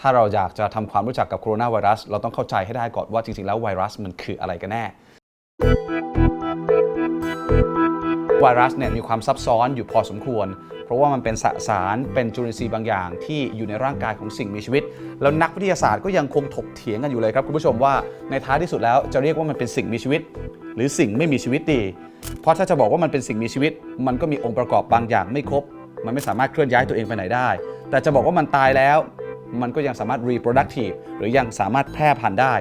ถ้าเราอยากจะทำความรู้จักกับโคโรนาไวรัส เราต้องเข้าใจให้ได้ก่อนว่าจริงๆ แล้วไวรัสมันคืออะไรกันแน่ ไวรัสเนี่ยมีความซับซ้อนอยู่พอสมควร เพราะว่ามันเป็นสสารเป็นจุลินทรีย์บางอย่าง ที่อยู่ในร่างกายของสิ่งมีชีวิต แล้วนักวิทยาศาสตร์ก็ยังคงถกเถียงกันอยู่เลยครับคุณผู้ชมว่าในท้ายที่สุดแล้วจะเรียกว่ามันเป็นสิ่งมีชีวิต หรือสิ่งไม่มีชีวิตดี เพราะถ้าจะบอกว่ามันเป็นสิ่งมีชีวิต มันก็มีองค์ประกอบบางอย่างไม่ครบ มันไม่สามารถเคลื่อนย้ายตัวเองไปไหนได้ แต่จะบอกว่ามันตายแล้ว มันก็ยังสามารถ reproductive หรือยังสามารถแพร่พันธุ์ได้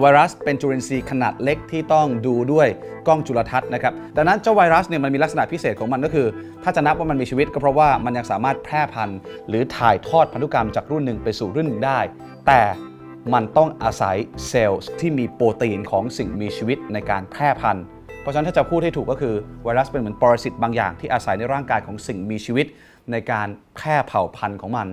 ไวรัสเป็นจุลินทรีย์ขนาดเล็กที่ต้องดูด้วยกล้องจุลทรรศน์นะครับ ดังนั้นเจ้าไวรัสเนี่ยมันมีลักษณะพิเศษของมันก็คือ ถ้าจะนับว่ามันมีชีวิตก็เพราะว่ามันยังสามารถแพร่พันธุ์ หรือถ่ายทอดพันธุกรรมจากรุ่นหนึ่งไปสู่รุ่นหนึ่งได้ แต่มันต้องอาศัยเซลล์ที่มีโปรตีนของสิ่งมีชีวิตในการแพร่พันธุ์ เพราะฉะนั้นถ้าจะพูดให้ถูกก็คือไวรัสเป็นเหมือนปรสิตบางอย่างที่อาศัยในร่างกายของสิ่งมีชีวิต ในการแพร่เผ่าพันธุ์ของมัน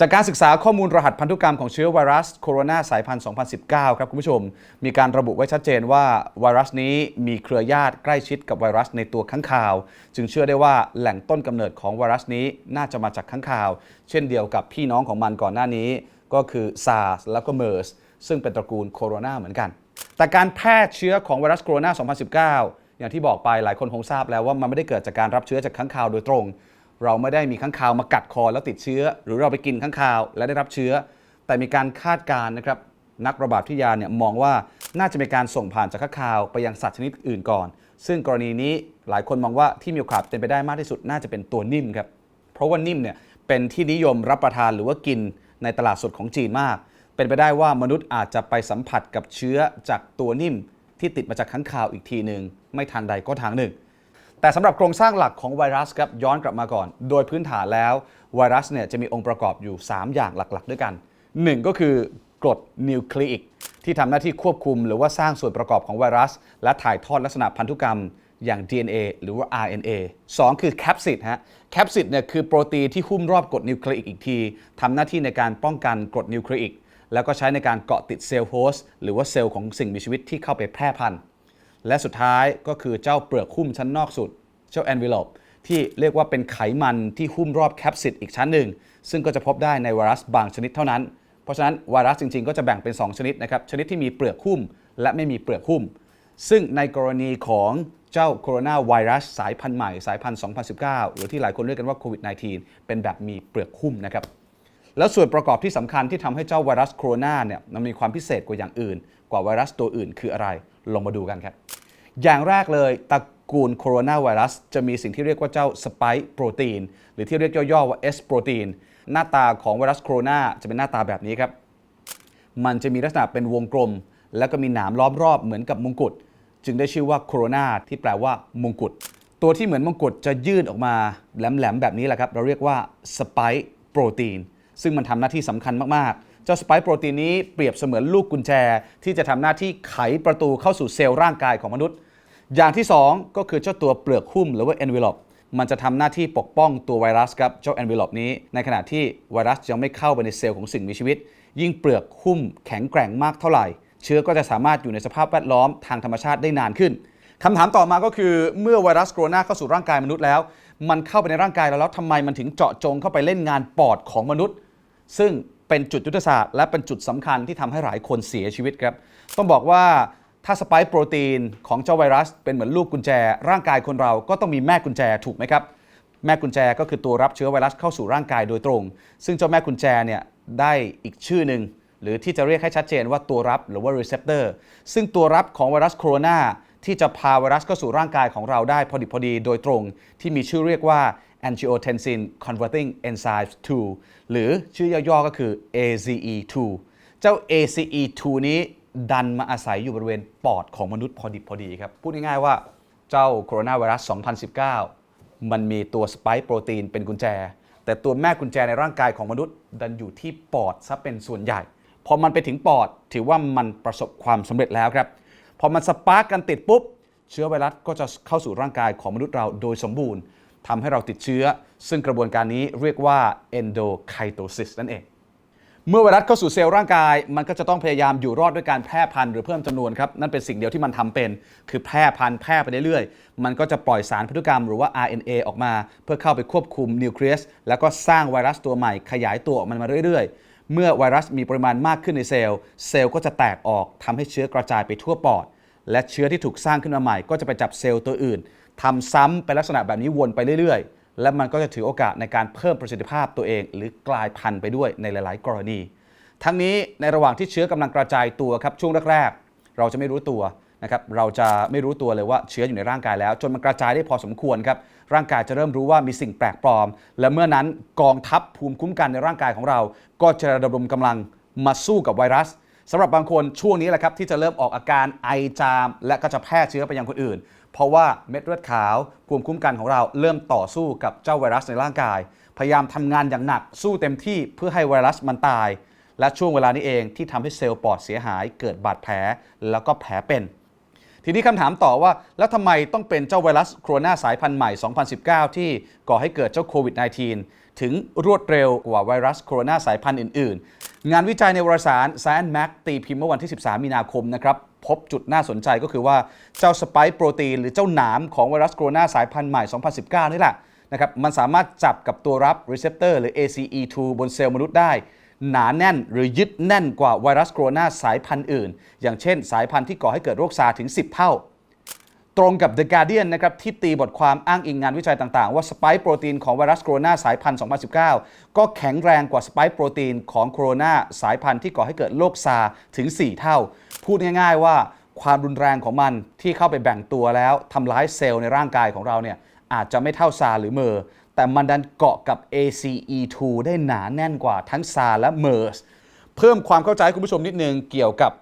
จากการศึกษาข้อมูลรหัสพันธุกรรมของเชื้อไวรัสโคโรนาสายพันธุ์ 2019 ครับคุณผู้ชม มีการระบุไว้ชัดเจนว่าไวรัสนี้มีเครือญาติใกล้ชิดกับไวรัสในตัวข้างคาว จึงเชื่อได้ว่าแหล่งต้นกำเนิดของไวรัสนี้น่าจะมาจากข้างคาว เช่นเดียวกับพี่น้องของมันก่อนหน้านี้ ก็คือ SARS แล้วก็ MERS ซึ่งเป็นตระกูลโคโรนาเหมือนกัน แต่การแพร่เชื้อของไวรัสโคโรนา 2019 อย่างที่บอกไปหลายคนคงทราบแล้วว่ามันไม่ได้เกิดจากการรับเชื้อจากข้างคาวโดยตรง เราไม่ได้มีข้างคาวมากัดคอแล้วติดเชื้อ หรือเราไปกินข้างคาวและได้รับเชื้อ แต่มีการคาดการณ์นะครับนักระบาดวิทยาเนี่ยมองว่าน่าจะมีการส่งผ่านจากข้างคาวไปยังสัตว์ชนิดอื่นก่อน ซึ่งกรณีนี้หลายคนมองว่าที่มีโอกาสเป็นไปได้มากที่สุด น่าจะเป็นตัวนิ่มครับเพราะว่านิ่มเนี่ยเป็นที่นิยมรับประทานหรือว่ากินในตลาดสดของจีนมาก เป็นไปได้ว่ามนุษย์อาจจะไปสัมผัสกับเชื้อจากตัวนิ่มที่ติดมาจากข้างคาวอีกทีหนึ่งไม่ทางใดก็ทางหนึ่ง แต่สำหรับโครงสร้างหลักของไวรัสครับย้อนกลับมาก่อน โดยพื้นฐานแล้วไวรัสเนี่ยจะมีองค์ประกอบอยู่ 3 อย่างหลักๆ ด้วยกัน 1 ก็คือกรดนิวคลีอิกที่ทำหน้าที่ควบคุม หรือว่าสร้างส่วนประกอบของไวรัส และถ่ายทอดลักษณะพันธุกรรมอย่าง DNA หรือว่า RNA 2 คือแคปซิดฮะ แคปซิดเนี่ยคือโปรตีนที่หุ้มรอบกรดนิวคลีอิกอีกทีทำหน้าที่ในการป้องกันกรดนิวคลีอิกแล้วก็ใช้ในการเกาะติดเซลล์โฮสต์หรือว่าเซลล์ของสิ่งมีชีวิตที่เข้าไปแพร่พันธุ์ และสุดท้ายก็คือเจ้าเปลือกหุ้มชั้นนอกสุด เจ้า envelope ที่เรียกว่าเป็นไขมันที่หุ้มรอบแคปซิดอีกชั้นหนึ่ง ซึ่งก็จะพบได้ในไวรัสบางชนิดเท่านั้น เพราะฉะนั้นไวรัสจริงๆ ก็จะแบ่งเป็น 2 ชนิดนะครับ ชนิดที่มีเปลือกหุ้ม และไม่มีเปลือกหุ้ม ซึ่งในกรณีของเจ้าโคโรนาไวรัสสายพันธุ์ใหม่สายพันธุ์ 2019 หรือที่หลายคนเรียกกันว่าโควิด -19 เป็นแบบมีเปลือกหุ้มนะครับ แล้วส่วนประกอบที่สำคัญที่ทำให้เจ้าไวรัสโคโรนาเนี่ยมันมีความพิเศษกว่าอย่างอื่น กว่าไวรัสตัวอื่นคืออะไร ลงมาดูกันครับ อย่างแรกเลยตระกูลโคโรนาไวรัสจะมีสิ่งที่เรียกว่าเจ้าสไปค์โปรตีนหรือที่เรียกย่อๆว่า S โปรตีนหน้าตาของไวรัสโคโรนาจะเป็นหน้าตาแบบนี้ครับ มันจะมีลักษณะเป็นวงกลม แล้วก็มีหนามล้อมรอบเหมือนกับมงกุฎจึงได้ชื่อว่าโคโรนาที่แปลว่ามงกุฎตัวที่เหมือนมงกุฎจะยื่นออกมาแหลมๆแบบนี้แหละครับ เราเรียกว่าสไปค์โปรตีน ซึ่งมันทำหน้าที่สำคัญมาก ๆ เจ้าสไปค์โปรตีนนี้เปรียบเสมือนลูกกุญแจ ที่จะทำหน้าที่ไขประตูเข้าสู่เซลล์ร่างกายของมนุษย์ อย่างที่ 2 ก็คือเจ้าตัวเปลือกหุ้มหรือว่า envelope มันจะทำหน้าที่ปกป้องตัวไวรัสครับเจ้า envelope นี้ ในขณะที่ไวรัสยังไม่เข้าไปในเซลล์ของสิ่งมีชีวิต ยิ่งเปลือกหุ้มแข็งแกร่งมากเท่าไหร่ เชื้อก็จะสามารถอยู่ในสภาพแวดล้อมทางธรรมชาติได้นานขึ้นคำถามต่อมาก็คือเมื่อไวรัสโคโรนาเข้าสู่ร่างกายมนุษย์แล้ว มันเข้าไปในร่างกายเราแล้วทำไมมันถึงเจาะจงเข้าไปเล่นงานปอดของมนุษย์ ซึ่งเป็นจุดยุทธศาสตร์และเป็นจุดสำคัญที่ทำให้หลายคนเสียชีวิตครับ ต้องบอกว่าถ้าสปค์โปรตีนของเจ้าไวรัส เป็นเหมือนลูกกุญแจ ร่างกายคนเราก็ต้องมีแม่กุญแจถูกไหมครับ แม่กุญแจก็คือตัวรับเชื้อไวรัสเข้าสู่ร่างกายโดยตรง ซึ่งเจ้าแม่กุญแจเนี่ยได้อีกชื่อหนึ่งหรือที่จะเรียกให้ชัดเจนว่าตัวรับหรือว่า receptor ซึ่งตัวรับของไวรัสโคโรนาที่จะพาไวรัสเข้าสู่ร่างกายของเราได้พอดิบพอดีโดยตรง ที่มีชื่อเรียกว่า angiotensin converting enzyme 2 หรือชื่อย่อๆก็คือ ACE2 เจ้า ACE2 นี้ดันมาอาศัยอยู่บริเวณปอดของมนุษย์พอดิบพอดีครับ พูดง่ายๆว่าเจ้าโคโรนาไวรัส 2019 มันมีตัวสไปค์โปรตีนเป็นกุญแจ แต่ตัวแม่กุญแจในร่างกายของมนุษย์ ดันอยู่ที่ปอดซะเป็นส่วนใหญ่ พอมันไปถึงปอดถือว่ามันประสบความสำเร็จแล้วครับ พอมันสปาร์กกันติดปุ๊บ เชื้อไวรัสก็จะเข้าสู่ร่างกายของมนุษย์เราโดยสมบูรณ์ ทำให้เราติดเชื้อ ซึ่งกระบวนการนี้เรียกว่า endocytosis นั่นเอง เมื่อไวรัสเข้าสู่เซลล์ร่างกาย มันก็จะต้องพยายามอยู่รอดด้วยการแพร่พันธุ์หรือเพิ่มจำนวนครับ นั่นเป็นสิ่งเดียวที่มันทำเป็น คือแพร่พันธุ์แพร่ไปเรื่อยๆ มันก็จะปล่อยสารพันธุกรรมหรือว่า RNA ออกมา เพื่อเข้าไปควบคุมนิวเคลียสแล้วก็สร้างไวรัสตัวใหม่ขยายตัวออกมันมาเรื่อยๆเมื่อไวรัสมีปริมาณมากขึ้นในเซลล์ เซลล์ก็จะแตกออกทำให้เชื้อกระจายไปทั่วปอด และเชื้อที่ถูกสร้างขึ้นมาใหม่ก็จะไปจับเซลล์ตัวอื่น ทำซ้ำเป็นลักษณะแบบนี้วนไปเรื่อย ๆ และมันก็จะถือโอกาสในการเพิ่มประสิทธิภาพตัวเอง หรือกลายพันธุ์ไปด้วยในหลาย ๆ กรณี ทั้งนี้ในระหว่างที่เชื้อกำลังกระจายตัวครับช่วงแรก ๆ เราจะไม่รู้ตัวนะครับเราจะไม่รู้ตัวเลยว่าเชื้ออยู่ในร่างกายแล้ว จนมันกระจายได้พอสมควรครับร่างกายจะเริ่มรู้ว่ามีสิ่งแปลกปลอม และเมื่อนั้นกองทัพภูมิคุ้มกันในร่างกายของเรา ก็จะระดมกำลังมาสู้กับไวรัสสำหรับบางคนช่วงนี้แหละครับที่จะเริ่มออกอาการไอจาม และก็จะแพร่เชื้อไปยังคนอื่น เพราะว่าเม็ดเลือดขาวภูมิคุ้มกันของเราเริ่มต่อสู้กับเจ้าไวรัสในร่างกาย พยายามทำงานอย่างหนักสู้เต็มที่เพื่อให้ไวรัสมันตาย และช่วงเวลานี้เองที่ทำให้เซลล์ปอดเสียหาย เกิดบาดแผลแล้วก็แผลเป็น ทีนี้คำถามต่อว่า แล้วทำไมต้องเป็นเจ้าไวรัสโคโรนาสายพันธุ์ใหม่ 2019 ที่ก่อให้เกิดเจ้าโควิด -19 ถึงรวดเร็วกว่าไวรัสโคโรนาสายพันธุ์อื่น ๆ งานวิจัยในวารสาร Science Mac ตีพิมพ์เมื่อวันที่ 13 มีนาคมนะครับ พบจุดน่าสนใจก็คือว่าเจ้าสไปค์โปรตีนหรือเจ้าหนามของไวรัสโคโรนาสายพันธุ์ใหม่ 2019 นี่แหละนะครับมันสามารถจับกับตัวรับรีเซพเตอร์หรือ ACE2 บนเซลล์มนุษย์ได้ หนาแน่นหรือยึดแน่นกว่าไวรัสโคโรนาสายพันธุ์อื่น อย่างเช่น สายพันธุ์ที่ก่อให้เกิดโรคซาร์ถึง 10 เท่า ตรงกับ The Guardian นะครับที่ตีบทความอ้างอิงงานวิจัยต่างๆ ว่าสไปค์โปรตีนของไวรัสโคโรนาสายพันธุ์ 2019 ก็แข็งแรงกว่าสไปค์โปรตีนของโคโรนาสายพันธุ์ที่ก่อให้เกิดโรคซาร์ถึง 4 เท่า พูดง่ายๆว่าความรุนแรงของมันที่เข้าไปแบ่งตัวแล้วทำร้ายเซลล์ในร่างกายของเราเนี่ยอาจจะไม่เท่าซาร์หรือเมอร์แต่มันดันเกาะกับ ACE2 ได้หนาแน่นกว่าทั้งซาร์และเมอร์สเพิ่มความเข้าใจคุณผู้ชมนิดนึงเกี่ยวกับ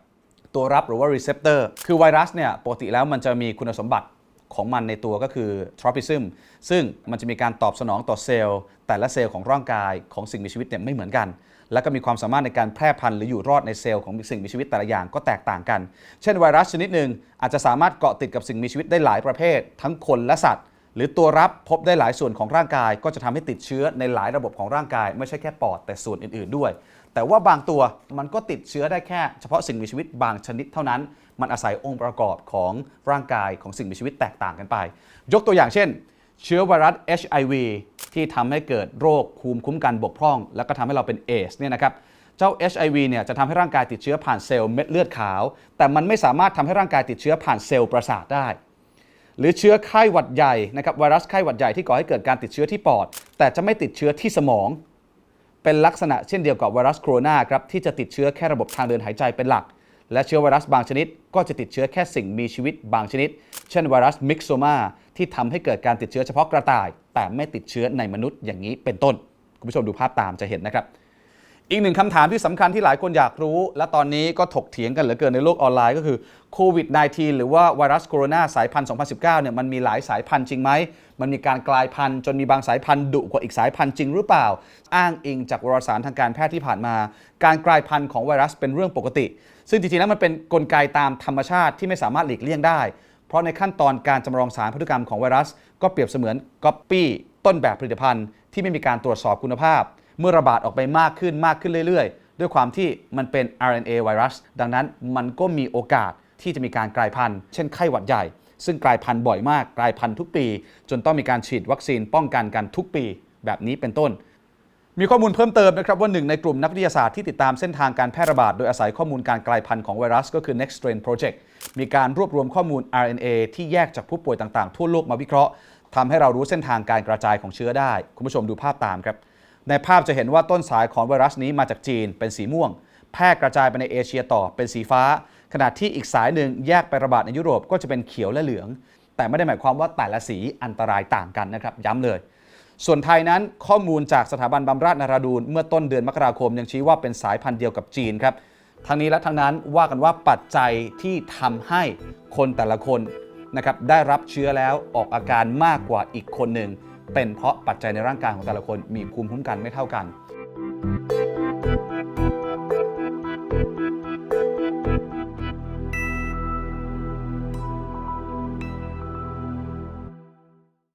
ตัวรับหรือว่า receptor คือไวรัสเนี่ยปกติแล้วมันจะมีคุณสมบัติของมันในตัวก็คือ tropism ซึ่งมันจะมีการตอบสนองต่อเซลล์ แต่ละเซลล์ของร่างกายของสิ่งมีชีวิตเนี่ยไม่เหมือนกัน และก็มีความสามารถในการแพร่พันธุ์หรืออยู่รอดในเซลล์ของสิ่งมีชีวิตแต่ละอย่างก็แตกต่างกัน เช่นไวรัสชนิดหนึ่งอาจจะสามารถเกาะติดกับสิ่งมีชีวิตได้หลายประเภท ทั้งคนและสัตว์ หรือตัวรับพบได้หลายส่วนของร่างกาย ก็จะทำให้ติดเชื้อในหลายระบบของร่างกาย ไม่ใช่แค่ปอดแต่ส่วนอื่น ๆด้วย แต่ว่าบางตัวมันก็ติดเชื้อได้แค่เฉพาะสิ่งมีชีวิตบางชนิดเท่านั้น มันอาศัยองค์ประกอบของร่างกายของสิ่งมีชีวิตแตกต่างกันไป ยกตัวอย่างเช่น เชื้อไวรัส HIV ที่ทำให้เกิดโรคภูมิคุ้มกันบกพร่อง แล้วก็ทำให้เราเป็นเอสเนี่ยนะครับเจ้า HIV เนี่ยจะทำให้ร่างกายติดเชื้อผ่านเซลล์เม็ดเลือดขาว แต่มันไม่สามารถทำให้ร่างกายติดเชื้อผ่านเซลล์ประสาทได้ หรือเชื้อไข้หวัดใหญ่นะครับไวรัสไข้หวัดใหญ่ที่ก่อให้เกิดการติดเชื้อที่ปอด แต่จะไม่ติดเชื้อที่สมอง เป็นลักษณะเช่นเดียวกับไวรัสโคโรนาครับที่จะติดเชื้อแค่ระบบทางเดินหายใจเป็นหลัก และเชื้อไวรัสบางชนิด ก็จะติดเชื้อแค่สิ่งมีชีวิตบางชนิด เช่นไวรัสมิกโซมาที่ทำให้เกิดการติดเชื้อเฉพาะกระต่าย แต่ไม่ติดเชื้อในมนุษย์อย่างนี้เป็นต้น คุณผู้ชมดูภาพตามจะเห็นนะครับ อีกหนึ่งคำถามที่สำคัญที่หลายคนอยากรู้ และตอนนี้ก็ถกเถียงกันเหลือเกินในโลกออนไลน์ก็คือโควิด -19 หรือว่าไวรัสโคโรนาสายพันธุ์ 2019 เนี่ยมันมีหลายสายพันธุ์จริงไหม มันมีการกลายพันธุ์จนมีบางสายพันธุ์ดุกว่าอีกสายพันธุ์จริงหรือเปล่า อ้างอิงจากวารสารทางการแพทย์ที่ผ่านมา การกลายพันธุ์ของไวรัสเป็นเรื่องปกติ ซึ่งจริงๆแล้วมันเป็นกลไกตามธรรมชาติที่ไม่สามารถหลีกเลี่ยงได้ เพราะในขั้นตอนการจำลองสารพันธุกรรมของไวรัส ก็เปรียบเสมือนก๊อปปี้ต้นแบบผลิตภัณฑ์ที่ไม่มีการตรวจสอบคุณภาพ เมื่อระบาดออกไปมากขึ้นมากขึ้นเรื่อยๆ ด้วยความที่มันเป็น RNA ไวรัส ดังนั้นมันก็มีโอกาสที่จะมีการกลายพันธุ์ เช่นไข้หวัดใหญ่ ซึ่งกลายพันธุ์บ่อยมาก กลายพันธุ์ทุกปี จนต้องมีการฉีดวัคซีนป้องกันกันทุกปี แบบนี้เป็นต้น มีข้อมูลเพิ่มเติมนะครับว่าหนึ่งในกลุ่มนักวิทยาศาสตร์ที่ติดตามเส้นทางการแพร่ระบาด โดยอาศัยข้อมูลการกลายพันธุ์ของไวรัส ก็คือ Next Strain Project มีการรวบรวมข้อมูล RNA ที่แยกจากผู้ป่วยต่างๆ ทั่วโลกมาวิเคราะห์ทำให้เรารู้เส้นทางการกระจายของเชื้อได้ คุณผู้ชมดูภาพตามครับ ในภาพจะเห็นว่าต้นสายของไวรัสนี้มาจากจีนเป็นสีม่วง แพร่กระจายไปในเอเชียต่อเป็นสีฟ้า ขณะที่อีกสายหนึ่งแยกไประบาดในยุโรปก็จะเป็นเขียวและเหลือง แต่ไม่ได้หมายความว่าแต่ละสีอันตรายต่างกันนะครับย้ำเลย ส่วนไทยนั้นข้อมูลจากสถาบันบำราศนาราดูนเมื่อต้นเดือนมกราคมยังชี้ว่าเป็นสายพันธุ์เดียวกับจีนครับทั้งนี้และทั้งนั้นว่ากันว่าปัจจัยที่ทำให้คนแต่ละคนนะครับได้รับเชื้อแล้วออกอาการมากกว่าอีกคนหนึ่ง เป็นเพราะปัจจัยในร่างกายของแต่ละคนมีภูมิคุ้มกันไม่เท่ากัน